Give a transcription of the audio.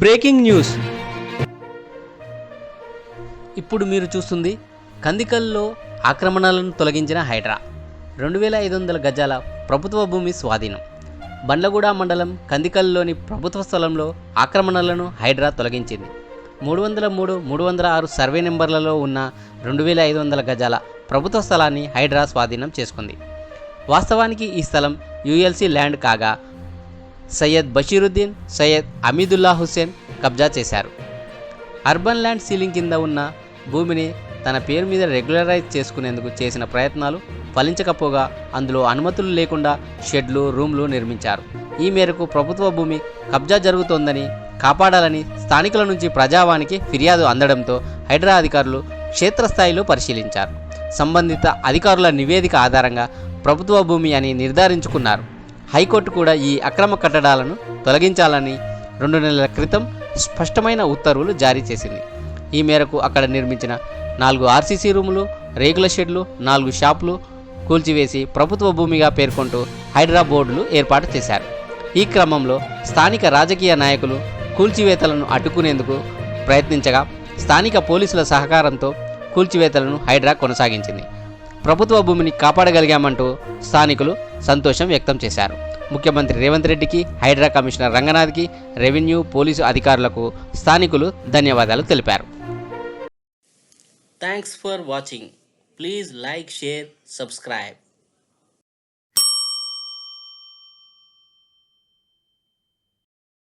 Breaking news. ఇప్పుడు మీరు చూస్తుంది కందికల్లో ఆక్రమణలను తొలగించిన హైడ్రా. రెండు వేల ఐదు వందల గజాల ప్రభుత్వ భూమి స్వాధీనం. బండ్లగూడ మండలం కందికల్లోని ప్రభుత్వ స్థలంలో ఆక్రమణలను హైడ్రా తొలగించింది. మూడు వందల మూడు మూడు వందల ఆరు సర్వే నెంబర్లలో ఉన్న రెండు వేల ఐదు వందల గజాల ప్రభుత్వ స్థలాన్ని హైడ్రా స్వాధీనం చేసుకుంది. వాస్తవానికి ఈ స్థలం యుఎల్సి ల్యాండ్ కాగా సయ్యద్ బషీరుద్దీన్ సయ్యద్ అమీదుల్లా హుస్సేన్ కబ్జా చేశారు. అర్బన్ ల్యాండ్ సీలింగ్ కింద ఉన్న భూమిని తన పేరు మీద రెగ్యులరైజ్ చేసుకునేందుకు చేసిన ప్రయత్నాలు ఫలించకపోగా అందులో అనుమతులు లేకుండా షెడ్లు రూమ్లు నిర్మించారు. ఈ మేరకు ప్రభుత్వ భూమి కబ్జా జరుగుతోందని కాపాడాలని స్థానికుల నుంచి ప్రజావానికి ఫిర్యాదు అందడంతో హైడ్రా అధికారులు క్షేత్రస్థాయిలో పరిశీలించారు. సంబంధిత అధికారుల నివేదిక ఆధారంగా ప్రభుత్వ భూమి అని నిర్ధారించుకున్నారు. హైకోర్టు కూడా ఈ అక్రమ కట్టడాలను తొలగించాలని రెండు నెలల క్రితం స్పష్టమైన ఉత్తర్వులు జారీ చేసింది. ఈ మేరకు అక్కడ నిర్మించిన నాలుగు ఆర్సీసీ రూములు రేకుల షెడ్లు నాలుగు షాపులు కూల్చివేసి ప్రభుత్వ భూమిగా పేర్కొంటూ హైడ్రా బోర్డులు ఏర్పాటు చేశారు. ఈ క్రమంలో స్థానిక రాజకీయ నాయకులు కూల్చివేతలను అడ్డుకునేందుకు ప్రయత్నించగా స్థానిక పోలీసుల సహకారంతో కూల్చివేతలను హైడ్రా కొనసాగించింది. ప్రభుత్వ భూమిని కాపాడగలిగామంటూ స్థానికులు సంతోషం వ్యక్తం చేశారు. ముఖ్యమంత్రి రేవంత్ రెడ్డికి హైడ్రా కమిషనర్ రంగనాథ్కి రెవెన్యూ పోలీసు అధికారులకు స్థానికులు ధన్యవాదాలు తెలిపారు. Thanks for watching please like share subscribe